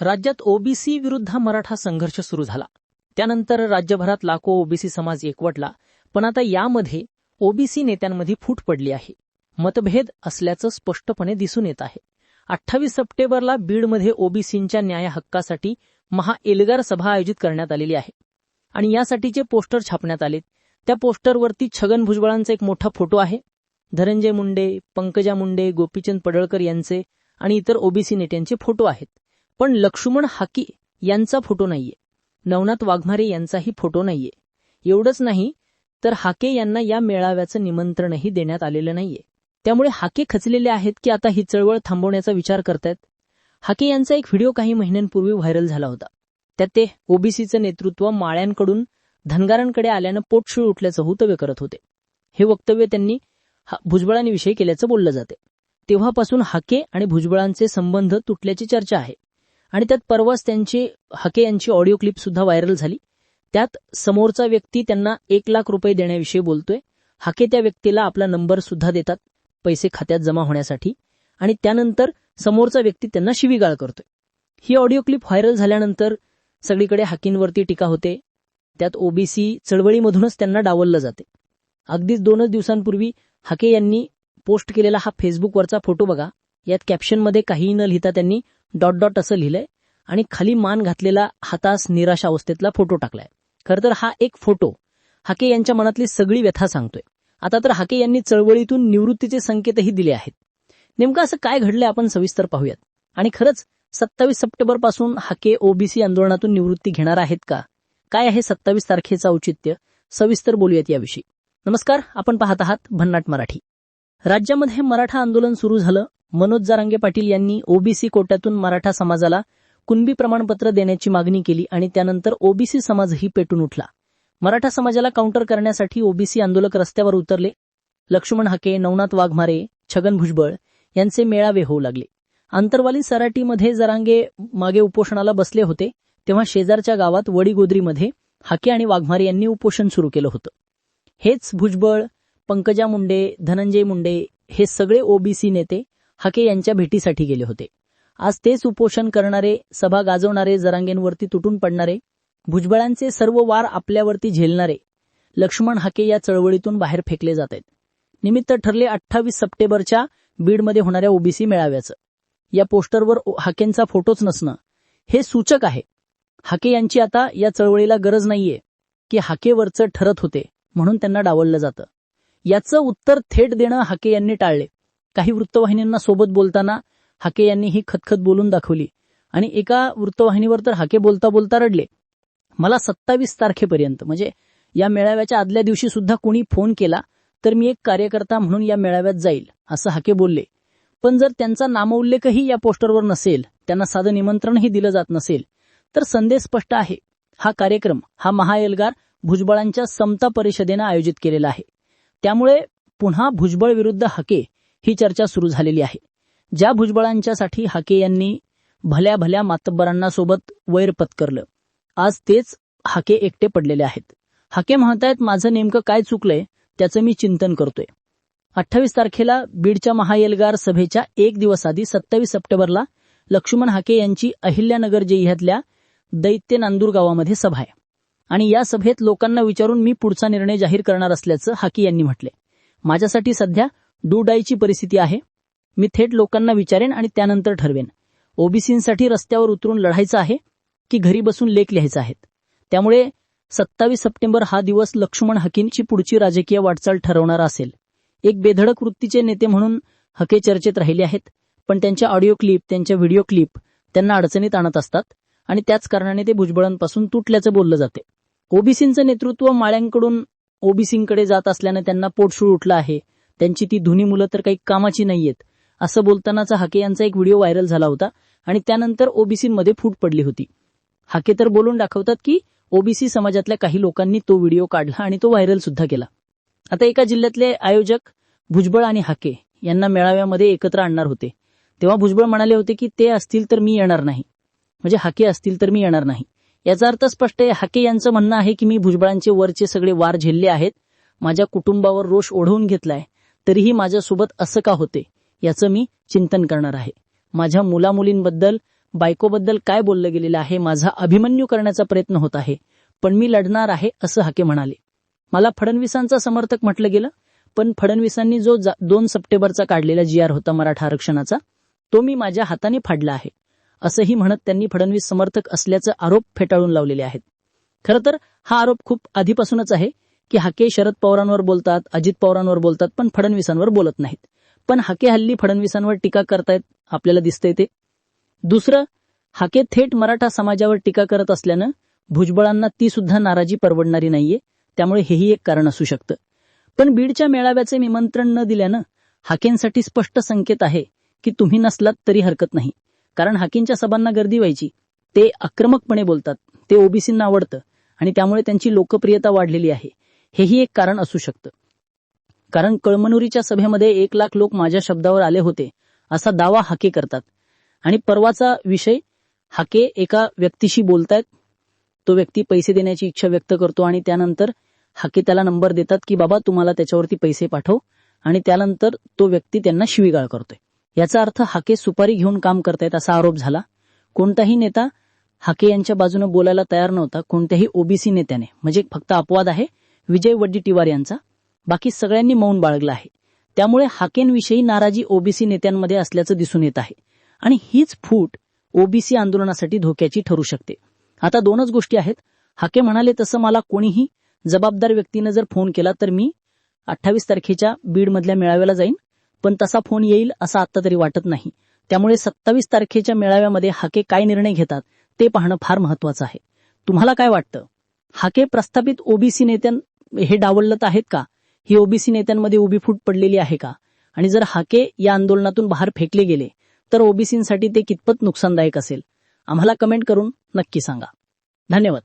राज्यात ओबीसी विरुद्ध मराठा संघर्ष सुरू झाला. त्यानंतर राज्यभरात लाखो ओबीसी समाज एकवटला पण आता यामध्ये ओबीसी नेत्यांमध्ये फूट पडली आहे. मतभेद असल्याचं स्पष्टपणे दिसून येत आहे. अठ्ठावीस सप्टेंबरला बीडमध्ये ओबीसींच्या न्याय हक्कासाठी महाएल्गार सभा आयोजित करण्यात आलेली आहे. आणि यासाठीचे पोस्टर छापण्यात आले त्या पोस्टरवरती छगन भुजबळांचा एक मोठा फोटो आहे. धनंजय मुंडे पंकजा मुंडे गोपीचंद पडळकर यांचे आणि इतर ओबीसी नेत्यांचे फोटो आहेत. पण लक्ष्मण हाकी यांचा फोटो नाहीये. नवनाथ वाघमारे यांचाही फोटो नाहीये. एवढंच नाही तर हाके यांना या मेळाव्याचं निमंत्रणही देण्यात आलेलं नाहीये. त्यामुळे हाके खचलेले आहेत की आता ही चळवळ थांबवण्याचा विचार करतायत? हाके यांचा एक व्हिडिओ काही महिन्यांपूर्वी व्हायरल झाला होता. त्यात ते ओबीसीचं नेतृत्व माळ्यांकडून धनगारांकडे आल्यानं पोटशिळ उठल्याचं वक्तव्य करत होते. हे वक्तव्य त्यांनी भुजबळांविषयी केल्याचं बोललं जाते. तेव्हापासून हाके आणि भुजबळांचे संबंध तुटल्याची चर्चा आहे. आणि त्यात परवाच त्यांची हाके यांची ऑडिओ क्लिप सुद्धा व्हायरल झाली. त्यात समोरचा व्यक्ती त्यांना एक लाख रुपये देण्याविषयी बोलतोय. हाके त्या व्यक्तीला आपला नंबर सुद्धा देतात पैसे खात्यात जमा होण्यासाठी. आणि त्यानंतर समोरचा व्यक्ती त्यांना शिवीगाळ करतोय. ही ऑडिओ क्लिप व्हायरल झाल्यानंतर सगळीकडे हाकींवरती टीका होते. त्यात ओबीसी चळवळीमधूनच त्यांना डावललं जाते. अगदीच दोनच दिवसांपूर्वी हाके यांनी पोस्ट केलेला हा फेसबुकवरचा फोटो बघा. यात कॅप्शनमध्ये काहीही न लिहिता त्यांनी डॉट डॉट असं लिहिलंय आणि खाली मान घातलेला हातास निराशा अवस्थेतला फोटो टाकलाय. खरं तर हा एक फोटो हाके यांच्या मनातली सगळी व्यथा सांगतोय. आता तर हाके यांनी चळवळीतून निवृत्तीचे संकेतही दिले आहेत. नेमकं असं काय घडलंय आपण सविस्तर पाहूयात. आणि खरंच सत्तावीस सप्टेंबरपासून हाके ओबीसी आंदोलनातून निवृत्ती घेणार आहेत का? काय आहे सत्तावीस तारखेचं औचित्य? सविस्तर बोलूयात याविषयी. नमस्कार आपण पाहत आहात भन्नाट मराठी. राज्यामध्ये मराठा आंदोलन सुरू झालं मनोज जारांगे पाटील यांनी ओबीसी कोट्यातून मराठा समाजाला कुणबी प्रमाणपत्र देण्याची मागणी केली आणि त्यानंतर ओबीसी समाजही पेटून उठला. मराठा समाजाला काउंटर करण्यासाठी ओबीसी आंदोलक रस्त्यावर उतरले. लक्ष्मण हाके नवनाथ वाघमारे छगन भुजबळ यांचे मेळावे होऊ लागले. आंतरवाली सराटीमध्ये जरांगे मागे उपोषणाला बसले होते तेव्हा शेजारच्या गावात वडीगोद्रीमध्ये हाके आणि वाघमारे यांनी उपोषण सुरू केलं होतं. हेच भुजबळ पंकजा मुंडे धनंजय मुंडे हे सगळे ओबीसी नेते हाके यांच्या भेटीसाठी गेले होते. आज तेच उपोषण करणारे सभा गाजवणारे जरांगेंवरती तुटून पडणारे भुजबळांचे सर्व वार आपल्यावरती झेलणारे लक्ष्मण हाके या चळवळीतून बाहेर फेकले जात आहेत निमित्त ठरले अठ्ठावीस सप्टेंबरच्या बीडमध्ये होणाऱ्या ओबीसी मेळाव्याचं. या पोस्टरवर हाकेंचा फोटोच नसणं. हे सूचक आहे. हाके यांची आता या चळवळीला गरज नाहीये की हाकेवरचं ठरत होते म्हणून त्यांना डावललं जातं. याचं उत्तर थेट देणं हाके यांनी टाळले. काही वृत्तवाहिन्यांना सोबत बोलताना हाके यांनी ही खतखत बोलून दाखवली. आणि एका वृत्तवाहिनीवर तर हाके बोलता बोलता रडले. मला सत्तावीस तारखेपर्यंत म्हणजे या मेळाव्याच्या आदल्या दिवशी सुद्धा कोणी फोन केला तर मी एक कार्यकर्ता म्हणून या मेळाव्यात जाईल असं हाके बोलले. पण जर त्यांचा नामोल्लेखही या पोस्टरवर नसेल त्यांना साधं निमंत्रणही दिलं जात नसेल तर संदेश स्पष्ट आहे. हा कार्यक्रम हा महाएल्गार भुजबळांच्या समता परिषदेनं आयोजित केलेला आहे. त्यामुळे पुन्हा भुजबळ विरुद्ध हाके ही चर्चा सुरू झालेली आहे. ज्या भुजबळांच्यासाठी हाके यांनी भल्या भल्या मातब्बरांना सोबत वैर पत्करलं. आज तेच हाके एकटे पडलेले आहेत. हाके म्हणतायत माझं नेमकं काय चुकलंय त्याचं मी चिंतन करतोय. अठ्ठावीस तारखेला बीडच्या महाएल्गार सभेच्या एक दिवस आधी सत्तावीस सप्टेंबरला लक्ष्मण हाके यांची अहिल्यानगर जिल्ह्यातल्या दैत्य नांदूर गावामध्ये सभा आहे. आणि या सभेत लोकांना विचारून मी पुढचा निर्णय जाहीर करणार असल्याचं हाके यांनी म्हटले माझ्यासाठी सध्या डायची परिस्थिती आहे. मी थेट लोकांना विचारेन आणि त्यानंतर ठरवेन. ओबीसींसाठी रस्त्यावर उतरून लढायचं आहे की घरी बसून लेख लिहायचा आहेत? त्यामुळे सत्तावीस सप्टेंबर हा दिवस लक्ष्मण हकींची पुढची राजकीय वाटचाल ठरवणारा असेल. एक बेधडक वृत्तीचे नेते म्हणून हके चर्चेत राहिले आहेत पण त्यांच्या ऑडिओ क्लिप त्यांच्या व्हिडिओ क्लिप त्यांना अडचणीत आणत असतात आणि त्याच कारणाने ते भुजबळांपासून तुटल्याचं बोललं जाते. ओबीसींचं नेतृत्व माळ्यांकडून ओबीसींकडे जात असल्यानं त्यांना पोटशूळ उठलं आहे. त्यांची ती धुनी मुलं तर काही कामाची नाहीयेत. असं बोलतानाचा हाके यांचा एक व्हिडिओ व्हायरल झाला होता आणि त्यानंतर ओबीसीमध्ये फूट पडली होती. हाके तर बोलून दाखवतात की ओबीसी समाजातल्या काही लोकांनी तो व्हिडिओ काढला आणि तो व्हायरल सुद्धा केला. आता एका जिल्ह्यातले आयोजक भुजबळ आणि हाके यांना मेळाव्यामध्ये एकत्र आणणार होते. तेव्हा भुजबळ म्हणाले होते की ते असतील तर मी येणार नाही. म्हणजे हाके असतील तर मी येणार नाही. याचा अर्थ स्पष्ट आहे हाके यांचं म्हणणं आहे की मी भुजबळांचे वरचे सगळे वार झेलले आहेत. माझ्या कुटुंबावर रोष ओढवून घेतलाय. तरीही माझ्यासोबत असं का होते? याचं मी चिंतन करणार आहे. माझ्या मुलामुलींबद्दल बायकोबद्दल काय बोललं गेलेलं आहे माझा अभिमन्यू करण्याचा प्रयत्न होत आहे पण मी लढणार आहे असं हाके म्हणाले. मला फडणवीसांचा समर्थक म्हटलं गेलं पण फडणवीसांनी जो जा- दोन सप्टेंबरचा काढलेला जी आर होता मराठा आरक्षणाचा तो मी माझ्या हाताने फाडला आहे. असंही म्हणत त्यांनी फडणवीस समर्थक असल्याचे आरोप फेटाळून लावलेले आहेत. खरं तर हा आरोप खूप आधीपासूनच आहे की हाके शरद पवारांवर बोलतात अजित पवारांवर बोलतात पण फडणवीसांवर बोलत नाहीत. पण हाके हल्ली फडणवीसांवर टीका करतायत आपल्याला दिसतंय ते. दुसरं हाके थेट मराठा समाजावर टीका करत असल्यानं भुजबळांना ती सुद्धा नाराजी परवडणारी नाहीये. त्यामुळे हेही एक कारण असू शकतं. पण बीडच्या मेळाव्याचे निमंत्रण न दिल्यानं हाकेंसाठी स्पष्ट संकेत आहे की तुम्ही नसलात तरी हरकत नाही. कारण हाकींच्या सभांना गर्दी व्हायची. ते आक्रमकपणे बोलतात. ते ओबीसींना आवडतं. आणि त्यामुळे त्यांची लोकप्रियता वाढलेली आहे. हेही एक कारण असू शकतं. कारण कळमनुरीच्या सभेमध्ये एक लाख लोक माझ्या शब्दावर आले होते असा दावा हाके करतात. आणि परवाचा विषय हाके एका व्यक्तीशी बोलतायत तो व्यक्ती पैसे देण्याची इच्छा व्यक्त करतो आणि त्यानंतर हाके त्याला नंबर देतात की बाबा तुम्हाला त्याच्यावरती पैसे पाठव. आणि त्यानंतर तो व्यक्ती त्यांना शिवीगाळ करतोय. याचा अर्थ हाके सुपारी घेऊन काम करतायत असा आरोप झाला. कोणताही नेता हाके यांच्या बाजूने बोलायला तयार नव्हता. कोणत्याही ओबीसी नेत्याने म्हणजे फक्त अपवाद आहे विजय वड्डीटीवार यांचा. बाकी सगळ्यांनी मौन बाळगलं आहे. त्यामुळे हाकेंविषयी नाराजी ओबीसी नेत्यांमध्ये असल्याचं दिसून येत आहे. आणि हीच फूट ओबीसी आंदोलनासाठी धोक्याची ठरू शकते. आता दोनच गोष्टी आहेत. हाके म्हणाले तसं मला कोणीही जबाबदार व्यक्तीनं जर फोन केला तर मी अठ्ठावीस तारखेच्या बीडमधल्या मेळाव्याला जाईन. पण तसा फोन येईल असं आता तरी वाटत नाही. त्यामुळे सत्तावीस तारखेच्या मेळाव्यामध्ये हाके काय निर्णय घेतात ते पाहणं फार महत्वाचं आहे. तुम्हाला काय वाटतं? हाके प्रस्थापित ओबीसी नेत्यां हे डावलत आहेत का? ही ओबीसी नेत्यांमध्ये उभी फूट पडलेली आहे का? आणि जर हाके या आंदोलनातून बाहेर फेकले गेले तर ओबीसींसाठी ते कितपत नुकसानदायक असेल? आम्हाला कमेंट करून नक्की सांगा. धन्यवाद.